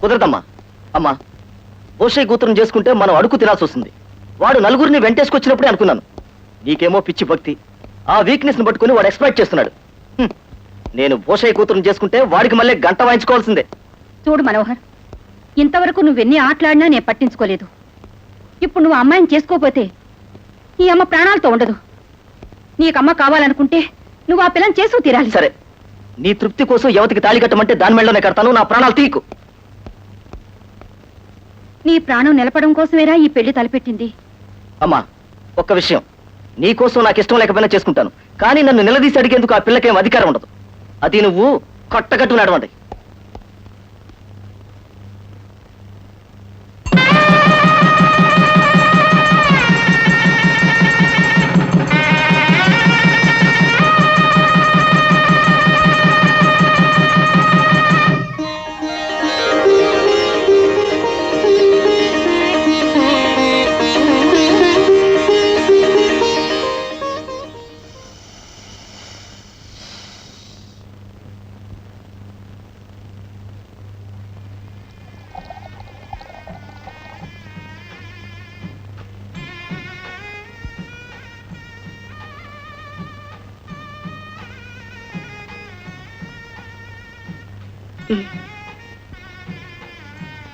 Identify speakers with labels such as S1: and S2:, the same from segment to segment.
S1: కుదరదమ్మా. అమ్మా బోషయ్య కూతురుని చేసుకుంటే మనం అడుగు తినాల్సి వస్తుంది. వాడు నలుగురిని వెంటేసుకొచ్చినప్పుడే అనుకున్నాను. నీకేమో పిచ్చి భక్తి. ఆ వీక్నెస్ని పట్టుకుని వాడు ఎక్స్ప్లాయిట్ చేస్తున్నాడు. హ్మ్. నేను బోషయ్య కూతురుని చేసుకుంటే వాడికి మళ్ళీ గంట వాయించుకోవాల్సిందే.
S2: చూడు మనోహర్ ఇంతవరకు నువ్వెన్ని ఆటలాడినా నేను పట్టించుకోలేదు. ఇప్పుడు నువ్వు అమ్మాయిని చేసుకోపోతే ఈ అమ్మ ప్రాణాలతో ఉండదు. నీకు అమ్మ కావాలనుకుంటే నువ్వు ఆ పిల్లని చేసుకు తీరాలి.
S1: సరే నీ తృప్తి కోసం యువతికి తాళి కట్టమంటే దాని మెళ్ళలోనే కడతాను నా ప్రాణాలు తీకు
S2: నీ ప్రాణం నిలపడం కోసమేరా ఈ పెళ్ళి తలపెట్టింది?
S1: అమ్మా ఒక్క విషయం. నీ కోసం నాకు ఇష్టం లేకపోయినా చేసుకుంటాను. కానీ నన్ను నిలదీసి అడిగేందుకు ఆ పిల్లకేం అధికారం ఉండదు. అది నువ్వు కట్టకట్టు నడవండి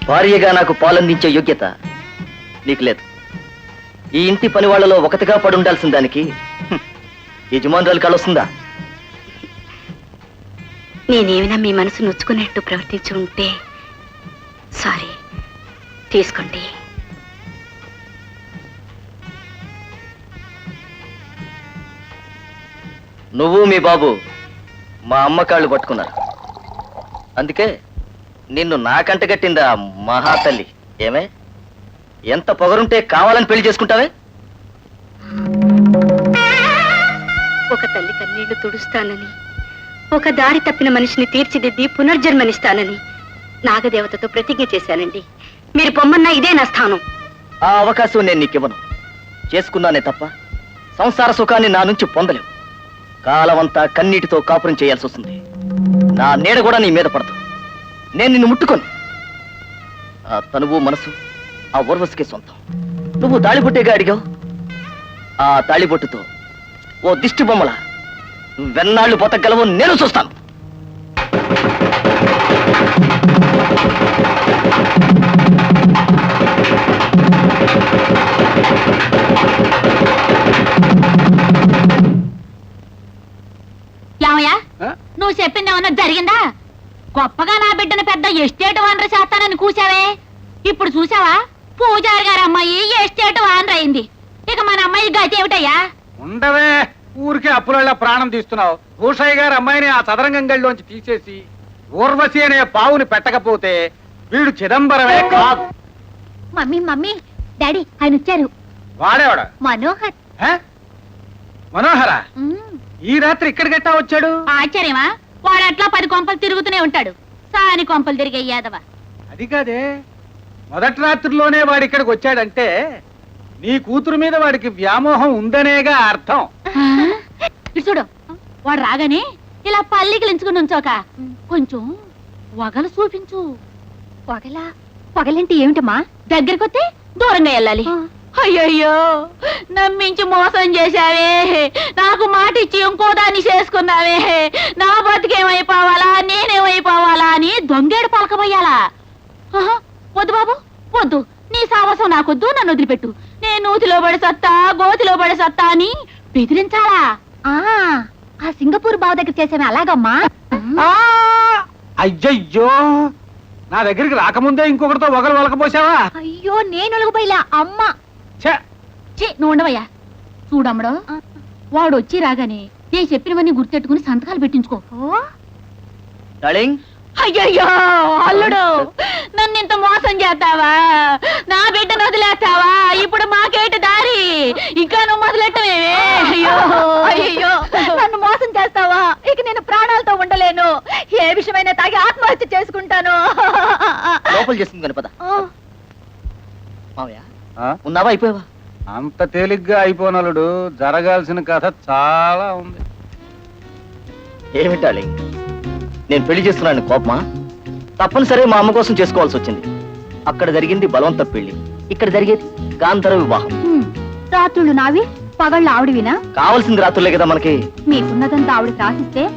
S1: భార్యగా నాకు పాలందించే యోగ్యత నీకు లేదు. ఈ ఇంటి పని వాళ్ళలో ఒకటిగా పడి ఉండాల్సిన దానికి యజమానురాలు కలొస్తుందా
S3: నేనేమైనా మీ మనసు నొచ్చుకున్నట్టు ప్రవర్తించి ఉంటే సారీ తీసుకోండి.
S1: నువ్వు మీ బాబు మా అమ్మ కాళ్ళు పట్టుకున్నారు. అందుకే నిన్ను నాకంట కట్టిందా మహాతల్లి. ఏమే? ఎంత పొగరుంటే కావాలని పెళ్ళి చేసుకుంటావే?
S3: ఒక తల్లి కన్నీళ్ళు తుడుస్తానని ఒక దారి తప్పిన మనిషిని తీర్చిదిద్ది పునర్జన్మనిస్తానని నాగదేవతతో ప్రతిజ్ఞ చేశానండి. మీరు పొమ్మన్నా ఇదే నా స్థానం.
S1: ఆ అవకాశం నేను నీకివ్వను. చేసుకున్నానే తప్ప సంసార సుఖాన్ని నా నుంచి పొందలేవు. కాలమంతా కన్నీటితో కాపురం చేయాల్సి వస్తుంది నా నీడ కూడా నీ మీద పడదు. నేను నిన్ను ముట్టుకోను. ఆ తనువు మనసు ఆ ఊర్వశికి సొంతం. నువ్వు తాళిబొట్టేగా అడిగావు? ఆ తాళిబొట్టుతో ఓ దిష్టి బొమ్మల నువ్వెన్నాళ్ళు బతకగలవో నేను చూస్తాను.
S2: నువ్వు చెప్పింది ఏమన్నా జరిగిందా? గొప్పగా నా బిడ్డను పెద్ద ఎస్టేట్ వానర్ చేస్తానని కూసావే ఇప్పుడు చూసావా పూజారి గారి అమ్మాయి ఎస్టేట్ వానర్ అయింది. ఇక మన అమ్మాయి గతి ఏమిటయ్యా?
S4: ఉండవే. ఊరికే అప్పులలో ప్రాణం తీస్తున్నావు. భూషయ్య గారు అమ్మాయిని ఆ చదరంగం గడిలోంచి తీసేసి ఊర్వశి అనే పావుని పెట్టకపోతే వీడు చిదంబరమే కాదు.
S2: మమ్మీ మమ్మీ డాడీ ఆయన వచ్చారు.
S4: వాడేవాడ?
S2: మనోహర్.
S4: మనోహర? ఈ రాత్రి ఇక్కడ గట్టా వచ్చాడు?
S2: ఆశ్చర్యమా? వాడు అట్లా పది కొంపలు తిరుగుతూనే ఉంటాడు. సాని కొంపలు తిరిగే యాదవ.
S4: అది కాదే. మొదటి రాత్రిలోనే వాడి ఇక్కడికి వచ్చాడంటే నీ కూతురు మీద వాడికి వ్యామోహం ఉందనేగా అర్థం.
S2: ఇటు చూడు. వాడు రాగానే ఇలా పల్లికి లించుకుని ఉంచోక కొంచెం వగలు చూపించు. వగలా? వగలంటే ఏమిటమ్మా? దగ్గరికి వస్తే దూరంగా వెళ్ళాలి. అయ్యయ్యో నమ్మించి మోసం చేశావే. నాకు మాట ఇచ్చి ఇంకో దాన్ని చేసుకున్నావే. నా బతికేమైపోవాలా నేనేమైపోవాలా అని దొంగేడు పలకబోయాలా. ఆహా, వద్దు బాబు వద్దు. నీ సావసం నాకొద్దు నన్ను వదిలిపెట్టు. నేను నూతిలో పడి సత్తా గోతిలో పడి సత్తా అని బెదిరించాలా? ఆ సింగపూర్ బావ దగ్గర చేసేవి అలాగమ్మా.
S4: ఆ! అయ్యయ్యో నా దగ్గరికి రాకముందే ఇంకొకరితో ఒకరు వలకపోసావా
S2: అయ్యో నేను ఒలగపోయిలా అమ్మ.
S4: ఛే!
S2: ఛీ, నువ్వు ఉండవయ్యా. చూడమ్మడు. వాడు వచ్చి రాగానే నేను చెప్పినవన్నీ గుర్తెట్టుకుని సంతకాలు పెట్టించుకో.
S1: డార్లింగ్.
S2: అయ్యయ్యో అల్లుడు నన్ను ఇంత మోసం చేస్తావా? నా బిడ్డను వదిలేస్తావా? ఇప్పుడు మాకేటి దారి? ఇంకా నువ్వు మొదలెట్టమేవే అయ్యో. అయ్యో నన్ను మోసం చేస్తావా? ఇక నేను ప్రాణాలతో ఉండలేను. ఏ విషయమైనా తాగి ఆత్మహత్య చేసుకుంటాను.
S1: లోపల చేస్తుంది కనుపద మావయ్య? ఉన్నావా? అయిపోయావా?
S4: అంత తేలిగ్గా అయిపోనలుడు జరగాల్సిన కథ చాలా ఉంది.
S1: ఏమి డార్లింగ్? నేను పెళ్ళి చేస్తున్నాను కోపమా? తప్పనిసరి మా అమ్మ కోసం చేసుకోవాల్సి వచ్చింది. అక్కడ జరిగింది బలవంత పెళ్ళి. ఇక్కడ జరిగేది గాంధర్వ వివాహం.
S2: రాత్రులు నావి పగళ్ళు ఆవిడవినా?
S1: కావాల్సింది రాత్రులే కదా మనకి.
S2: మీకున్నదంతా ఆవిడ రాసిస్తే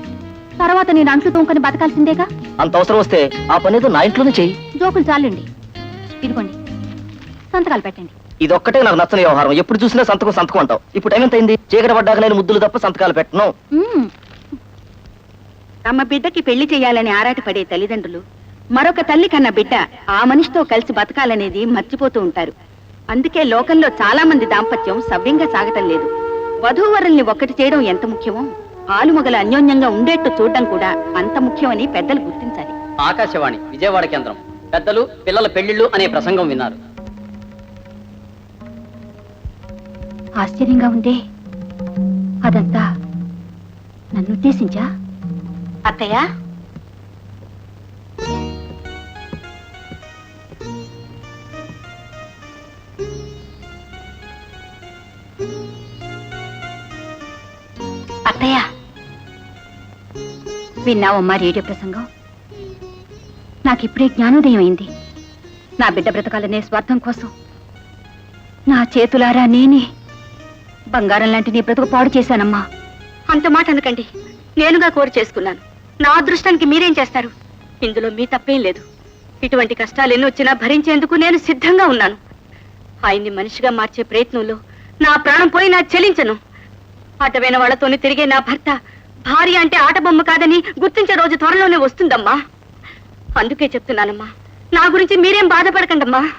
S2: తర్వాత నేను అంట్లు తోముకొని బతకాల్సిందేగా?
S1: అంత అవసరం వస్తే ఆ పని ఏదో నా ఇంట్లోనే చెయ్యి
S2: జోకులు చాలండి. ఇదిగోండి. సంతకాలు పెట్టండి.
S1: ఇదొక్కటే నాకు నచ్చని వ్యవహారం. ఎప్పుడు చూసినా సంతకం సంతకం అంటావు. ఇప్పుడు టైం ఎంత అయింది చీకటి పడ్డాక నేను ముద్దులు తప్ప సంతకాలు పెట్టను.
S3: తమ బిడ్డకి పెళ్ళి చేయాలని ఆరాటపడే తల్లిదండ్రులు మరొక తల్లి కన్న బిడ్డ ఆ మనిషితో కలిసి బతకాలనేది మర్చిపోతూ ఉంటారు. అందుకే లోకంలో చాలా మంది దాంపత్యం సవ్యంగా సాగటం లేదు. వధూవరుల్ని ఒక్కటి చేయడం ఎంత ముఖ్యమో ఆలుమగలు అన్యోన్యంగా ఉండేట్టు చూడడం కూడా అంత ముఖ్యమని పెద్దలు గుర్తించాలి.
S5: ఆకాశవాణి విజయవాడ కేంద్రం. పెద్దలు పిల్లల పెళ్ళిళ్ళు అనే ప్రసంగం విన్నారు.
S2: ఆశ్చర్యంగా ఉందే. అదంతా నన్ను ఉద్దేశించా
S3: అత్తయ్య?
S2: అత్తయ్య విన్నావమ్మా రేడియో ప్రసంగం? నాకిప్పుడే జ్ఞానోదయం అయింది నా బిడ్డ బ్రతకాలనే స్వార్థం కోసం నా చేతులారా నేనే బంగారం లాంటి నీ బ్రతుకు పాడు చేశానమ్మా.
S3: అంత మాట అనకండి. నేనుగా కోరి చేసుకున్నాను. నా అదృష్టానికి మీరేం చేస్తారు? ఇందులో మీ తప్పేం లేదు. ఇటువంటి కష్టాలు ఎన్ని వచ్చినా భరించేందుకు నేను సిద్ధంగా ఉన్నాను. ఆయన్ని మనిషిగా మార్చే ప్రయత్నంలో నా ప్రాణం పోయి నా చెలించను. అటవైన వాళ్ళతోని తిరిగే నా భర్త భార్య అంటే ఆట బొమ్మ కాదని గుర్తించే రోజు త్వరలోనే వస్తుందమ్మా. అందుకే చెప్తున్నానమ్మా. నా గురించి మీరేం బాధపడకండమ్మా.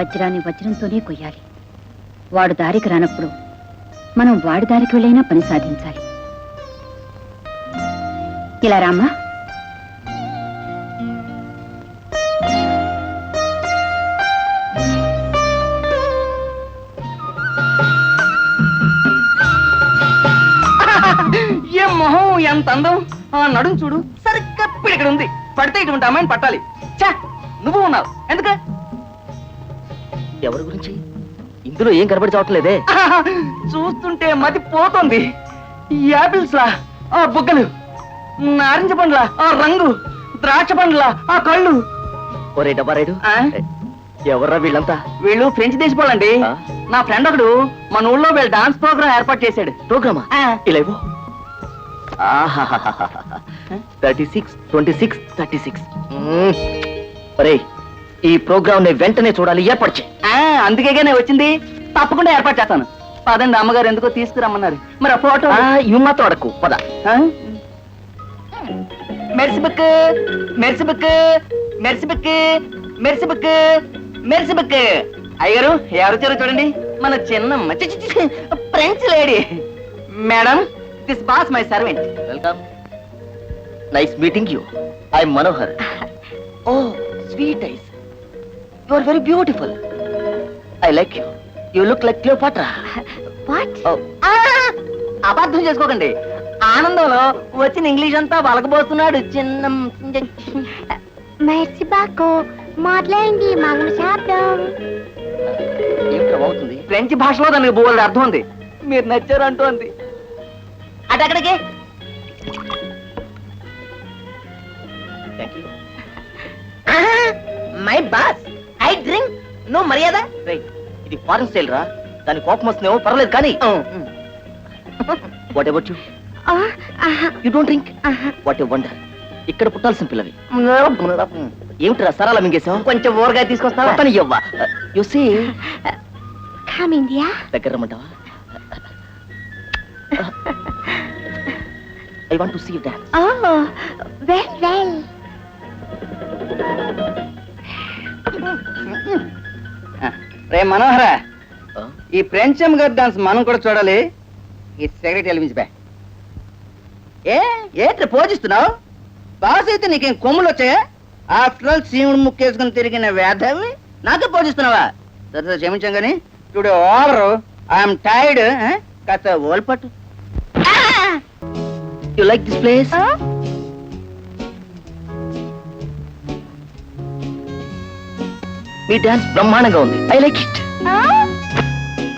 S2: వజ్రాన్ని వజ్రంతోనే కొయ్యాలి. వాడు దారికి రానప్పుడు మనం వాడి దారికి వెళ్ళైనా పని సాధించాలి. ఇలా రామ్మా.
S5: ఏ మొహం ఎంత అందం? ఆ నడుం చూడు సరిగ్గా ఇక్కడ ఉంది. పడితే ఇటువంటి అమ్మాయిని పట్టాలి. చా నువ్వు ఉన్నావు. ఎందుకు?
S1: ఎవరి గురించి? ఇందులో ఏం కనబడి చావట్లేదే?
S5: చూస్తుంటే మతి పోతుంది. ఈ యాపిల్స్ లా ఆ బుగ్గలు నారింజ పండ్ల ఆ రంగు ద్రాక్ష పండ్ల ఆ కళ్ళు.
S1: ఒరే డబ్బారేడు
S5: ఆ?
S1: ఎవర్రా వీళ్ళంతా?
S5: వీళ్ళు ఫ్రెంచ్ దేశపోళ్ళండి? నా ఫ్రెండ్ ఒకడు మన ఊళ్ళో వీళ్ళు డాన్స్ ప్రోగ్రామ్ ఏర్పాటు చేశాడు.
S1: ప్రోగ్రామా. ఇలా thirty six twenty six thirty six. ఒరే ఈ ప్రోగ్రామ్ని వెంటనే చూడాలి ఏర్పాటు చేయి.
S5: అందుకేగానే వచ్చింది. తప్పకుండా ఏర్పాటు చేస్తాను. పదండి అమ్మగారు ఎందుకో తీసుకురమ్మన్నారు. మరి ఆ ఫోటో?
S1: ఇవి మాత్రం అడకు పద.
S5: మెర్సి బుక్ మెర్సి బుక్ మెర్సి బుక్ మెర్సి బుక్ మెర్సి బుక్ అయ్యారు ఎవరు వచ్చారో చూడండి. మన చిన్నమ్మ. చి, చి, చి, French lady. Madam this boss my servant.
S1: Welcome. Nice meeting you. I Manohar. Oh sweet eyes. You are very beautiful I like you you look like Cleopatra
S2: what
S5: అబద్ధం చేసుకోకండి. ఆనందంలో వచ్చిన ఇంగ్లీష్ అంతా వలకబోతున్నాడు చిన్న
S2: మెర్సి బాకో మాట్లాడండి మనం శాబ్దం.
S1: అవుతుంది
S5: ఫ్రెంచ్ భాషలో దానికి బోల్డ్ అర్థం ఉంది. మీరు నచ్చారు అంటోంది. అటక్కడికి my boss I drink no మర్యాద.
S1: ఇది ఫారెన్ స్టైల్ రా. దాని కోపం వస్తుందేమో పర్లేదు కానీ what about you you don't drink what a wonder ఇక్కడ పుట్టాల్సిన పిల్లవి. ఏమిట్రా సరాల మింగేశావు?
S5: కొంచెం ఊరగా తీసుకొస్తావా?
S1: కొత్తని ఇవ్వా యు సీ
S2: కమ్ ఇండియా
S1: దగ్గర రమ్మంటావా? I want to see you dance
S2: oh well well
S5: రే మనోహర ఈ ఫ్రెంచ్ గారి డాన్స్ మనం కూడా చూడాలి. ఈ సిగరెట్ వెలిగించిపా ఏ ఏంటి పోజిస్తున్నావు? బాస్ అయితే నీకేం కొమ్ములు వచ్చాయా? ఆఫ్టర్ ఆల్ సీముడు ముక్కేసుకుని తిరిగిన వేధవి నాకే పోజిస్తున్నావా? సరే క్షమించాం కానీ ఇప్పుడు ఓవరు ఐఎమ్ టైర్డ్ కాస్త ఓల్పట్టు.
S1: యు లైక్ దిస్ ప్లేస్ మీ డాన్స్ బ్రహ్మాండంగా ఉంది. I like it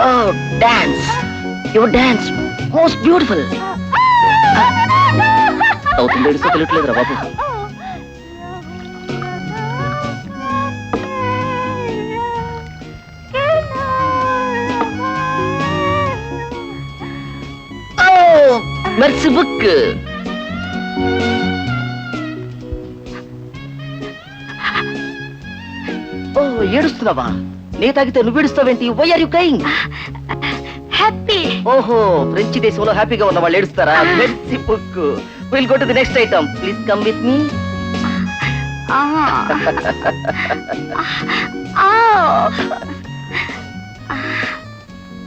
S1: oh dance your dance most beautiful అవుతుంది ఏడుస్తూ తెలియట్లేదురా బాబు. మెర్సీ బుక్ ఓ ఏడుస్తున్నావా? నీ తాగితే నువ్వు ఏడుస్తావేంటి? Why are you crying
S3: happy
S1: ఓహో ఫ్రెంచ్ దేశంలో హ్యాపీగా ఉన్న వాళ్ళు ఏడుస్తారా? మెర్సీ book will go to the next item please come with me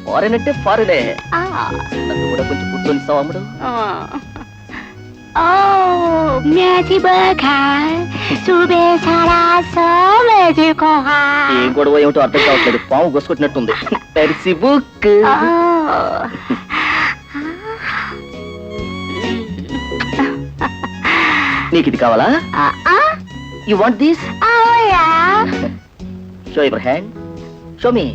S1: foreign అంటే ఫారెనే నన్ను కూడా కొంచెం కూర్చొని ఇస్తావా అమ్ముడు?
S2: మ్యాచి బఖా సుబే సారాసో మేజి కోహా
S1: ఏ గొడవ ఏమిటో అర్థం కావట్లేదు పాము గొసుకొట్టినట్టుంది. Mercy book. నీకు ఇది కావాలా? You want this show your hand show me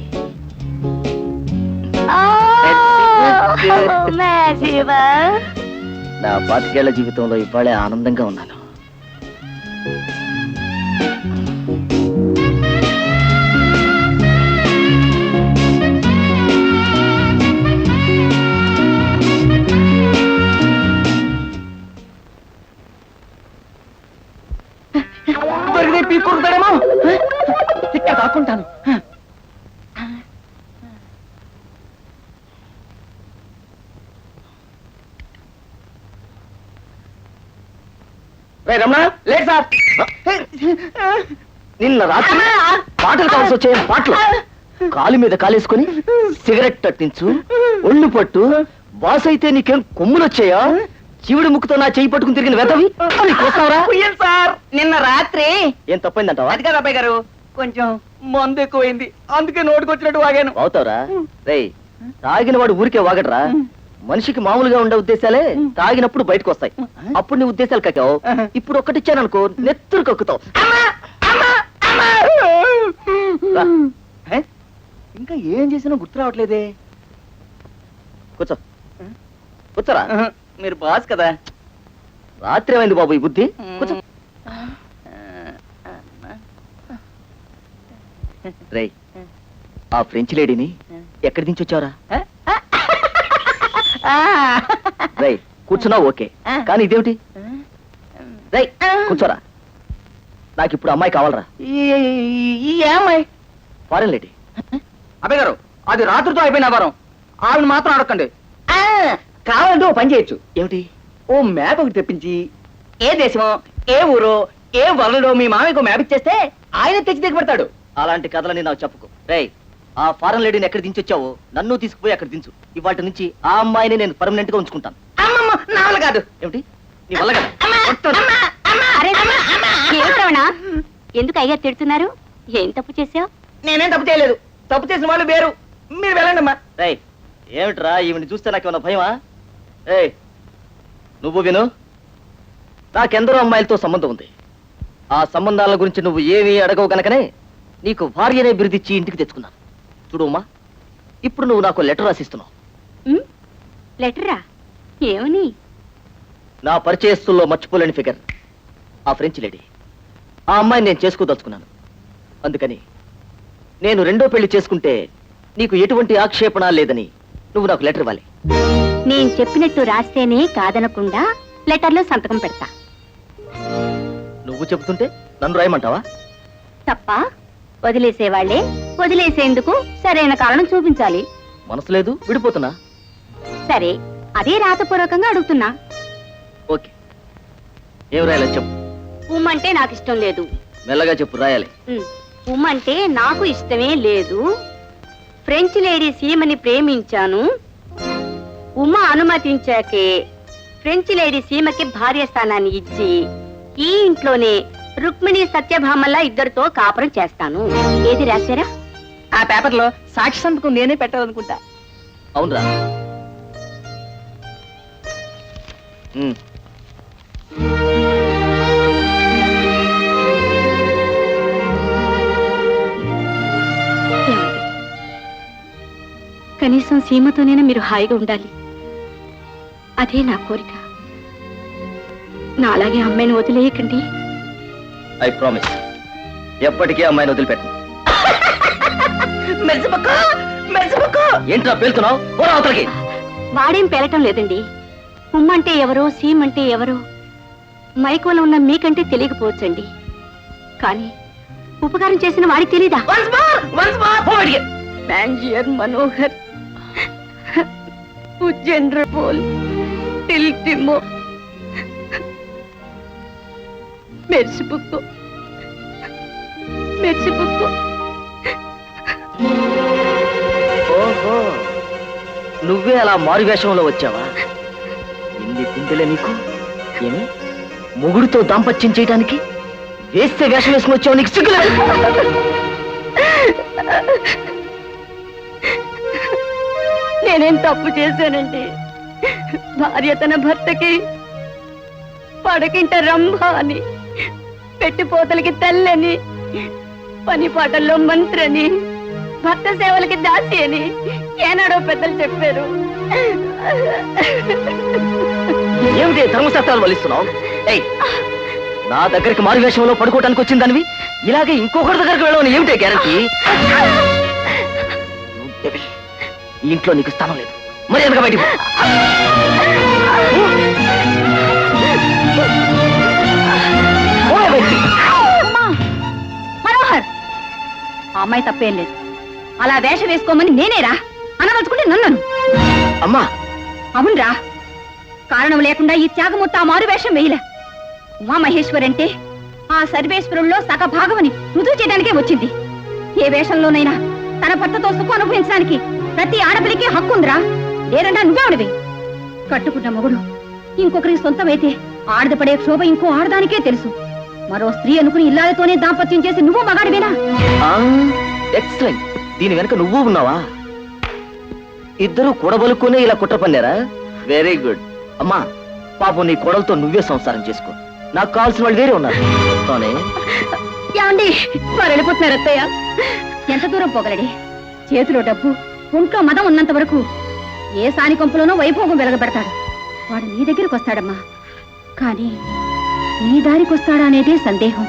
S1: నా పాతికేళ్ళ జీవితంలో ఇవాళే ఆనందంగా ఉన్నాను. రమణ లేదు సార్. నిన్న రాత్రి పాటలు కావాల్సి వచ్చాయి పాటలు కాలు మీద కాలేసుకొని సిగరెట్ తట్టించు ఒళ్ళు పట్టు బాస్ అయితే నీకేం కొమ్ములు వచ్చాయా? శివుడి ముక్కుతో నా చెయ్యి పట్టుకుని తిరిగిన
S5: సార్ నిన్న రాత్రి.
S1: ఏం తప్పైందంటావా?
S5: అది కాదు అబ్బాయి గారు కొంచెం మందు ఎక్కువైంది. అందుకే నోటుకొచ్చినట్టు వాగాను.
S1: అవుతావురా రేయ్ తాగిన వాడు ఊరికే వాగడరా మనిషికి మామూలుగా ఉండే ఉద్దేశాలే తాగినప్పుడు బయటకు వస్తాయి అప్పుడు నీ ఉద్దేశాలు కక్కావు. ఇప్పుడు ఒక్కటిచ్చాను అనుకో నెత్తురు కక్కుతావు. రా. ఇంకా ఏం చేసినా గుర్తు రావట్లేదే. కూర్చో. కూర్చోరా?
S5: మీరు బాస్ కదా.
S1: రాత్రి ఏమైంది బాబు ఈ బుద్ధి? కూర్చో. రేయ్ ఆ ఫ్రెంచ్ లేడీని ఎక్కడి నుంచి వచ్చావరా? రేయ్ కూర్చున్నా ఓకే. కానీ ఇదేమిటి? రేయ్ కూర్చోరా. నాకు ఇప్పుడు అమ్మాయి కావాలరా.
S5: ఈ ఏమాయ్
S1: ఫారెన్ లేడీ.
S5: అబ్బాయి గారు అది రాత్రితో అయిపోయిన వ్యాపారం. ఆవిడ మాత్రం అడగండి కావాలంటే ఓ పని చేయొచ్చు.
S1: ఏమిటి?
S5: ఓ మ్యాప్ ఒకటి తెప్పించి ఏ దేశమో ఏ ఊరో ఏ వరల్డో మీ మామయ్యకు మ్యాప్ ఇచ్చేస్తే ఆయన తెచ్చి దిగబడతాడు.
S1: అలాంటి కథలని నాకు చెప్పుకో. రేయ్ ఆ ఫారెన్ లేడీని ఎక్కడ దించొచ్చావో నన్ను తీసుకుపోయి అక్కడ దించు. ఇవాటి నుంచి ఆ అమ్మాయిని నేను పర్మనెంట్గా ఉంచుకుంటాను.
S5: అమ్మమ్మ నా వల్ల కాదు.
S1: ఏమిటి? నీ వల్ల కదా.
S3: అరే ఏమిటవనా ఎందుకు అయ్యారు తిడుతున్నారు? ఏం తప్పు చేసావు
S5: నేనేం తప్పు చేయలేదు. తప్పు చేసిన వాళ్ళు వేరు. మీరు వెళ్ళండి అమ్మా.
S1: రేయ్ ఏమిట్రా ఈవిని చూస్తే నాకేమన్నా భయమా? ఏయ్ నువ్వు విను. నాకెందరో అమ్మాయిలతో సంబంధం ఉంది. ఆ సంబంధాల గురించి నువ్వు ఏమీ అడగవు గనకనే నీకు భార్యనే బిరుదిచ్చి ఇంటికి తెచ్చుకున్నాను. చూడు ఉమ్మా ఇప్పుడు నువ్వు నాకు లెటర్ రాసిస్తున్నావు.
S3: లెటరా? ఏమని?
S1: నా పరిచయస్తుల్లో మర్చిపోలేని ఫిగర్. ఆ ఫ్రెంచ్ లేడీ. ఆ అమ్మాయిని నేను చేసుకోదలుచుకున్నాను. అందుకని నేను రెండో పెళ్ళి చేసుకుంటే నీకు ఎటువంటి ఆక్షేపణ లేదని నువ్వు నాకు లెటర్ ఇవ్వాలి.
S3: నేను చెప్పినట్టు రాస్తేనే కాదనకుండా లెటర్లో సంతకం పెడతా.
S1: నువ్వు చెబుతుంటే నన్ను రాయమంటావా?
S3: తప్ప? వదిలేసేవాళ్ళే వదిలేసేందుకు సరైన కారణం చూపించాలి.
S1: మనసు లేదు విడిపోతున్నా.
S3: సరే అదే రాతపూర్వకంగా అడుగుతున్నా.
S1: ఓకే. ఏం రాయాలి చెప్పు.
S3: ఉమ్మంటే నాకు ఇష్టం లేదు.
S1: మెల్లగా చెప్పు రాయాలి.
S3: ఉమ్, ఉమ్మంటే నాకు ఇష్టమే లేదు. ఫ్రెంచ్ లేడీ సీమని ప్రేమించాను. ఉమ్మ అనుమతించాకే ఫ్రెంచ్ లేడీ సీమకి భార్య స్థానాన్ని ఇచ్చి ఈ ఇంట్లోనే రుక్మిణి సత్యభామల్లా ఇద్దరితో కాపురం చేస్తాను. ఏది రాశారా?
S5: ఆ పేపర్లో సాక్షి సంతకం నేనే పెట్టాలనుకుంటా.
S1: అవునరా?
S3: కనీసం సీమతోనైనా మీరు హాయిగా ఉండాలి. అదే నా కోరిక. నా అలాగే అమ్మాయిని వదిలేయకండి.
S1: ఐ ప్రామిస్ ఎప్పటికీ అమ్మాయిని వదిలిపెట్టను. ఏంట్రా పేలుతున్నావు? పోరా అవతలకి.
S3: వాడేం పెరటం లేదండి. ఉమ్మంటే ఎవరో సీమంటే ఎవరో మైకోలో ఉన్న మీకంటే తెలియకపోవచ్చండి. కానీ ఉపకారం చేసిన వాడికి తెలీదా?
S5: వన్స్ మోర్ వన్స్ మోర్ పోడికి
S3: మ్యాంజియర్ మనోహర్ ఉజ్జేంద్ర పోల్ టిల్టిమో మెరిసిపుక్కు మెరిసిపుక్కు.
S1: ఓహో. నువ్వే అలా మారు వేషంలో వచ్చావా? ఎన్ని గుండెలే నీకు? ఏమి? మొగుడితో దాంపత్యం చేయడానికి వేస్తే వేషం వేసుకుని వచ్చావు నీకు సిగ్గులేదు
S3: నేనేం తప్పు చేశానండి? భార్య తన భర్తకి పడకింట రంభ అని పెట్టిపోతలకి తల్లని పని పాటల్లో మంత్రని భర్త సేవలకి దాసి అని ఏనాడో పెద్దలు చెప్పారు.
S1: ఏమిటి ధర్మశాస్త్రాలు వలిస్తున్నావు నా దగ్గరికి మారు వేషంలో పడుకోవడానికి వచ్చిందనివి? ఇలాగే ఇంకొకరి దగ్గరికి వెళ్ళవని ఏమిటే గ్యారంటీ? ఇంట్లో నీకు స్థానం లేదు. మరి ఎందుకు
S3: ఆ అమ్మాయి తప్పేం లేదు. అలా వేషం వేసుకోమని నేనేరా అనవచ్చుకుంటే నన్నను.
S1: అమ్మా!
S3: అవునరా. కారణం లేకుండా ఈ త్యాగమూర్తి ఆ మారు వేషం వేయలే. ఉమామహేశ్వర్ అంటే ఆ సర్వేశ్వరుల్లో సగ భాగమని రుజువు చేయడానికే వచ్చింది. ఏ వేషంలోనైనా తన భర్తతో సుఖం అనుభవించడానికి ప్రతి ఆడపిల్లకి హక్కుందిరా లేదంటా నువ్వే కట్టుకున్న మొగుడు ఇంకొకరికి సొంతమైతే ఆడది పడే క్షోభ ఇంకో ఆడదానికే తెలుసు. మరో స్త్రీ అనుకుని ఇల్లాలతోనే దాంపత్యం చేసి నువ్వు మగాడివేనా?
S1: ఎక్సలెంట్. దీని వెనక నువ్వు ఉన్నావా? ఇద్దరు కూడబలుకునే ఇలా కుట్ర పన్నారా? వెరీ గుడ్ అమ్మా పాపం నీ కోడలతో నువ్వే సంసారం చేసుకో. నాకు కావాల్సిన వాళ్ళు వేరే ఉన్నారు.
S3: వారు వెళ్ళిపోతున్నారు అత్తయ్య. ఎంత దూరం పోగలడి? చేతిలో డబ్బు ఒంట్లో మదం ఉన్నంత వరకు ఏ సాని కొంపులోనో వైభోగం వెలగబెడతాడు. వాడు నీ దగ్గరికి వస్తాడమ్మా. కానీ నీ దారికి వస్తాడా అనేదే సందేహం.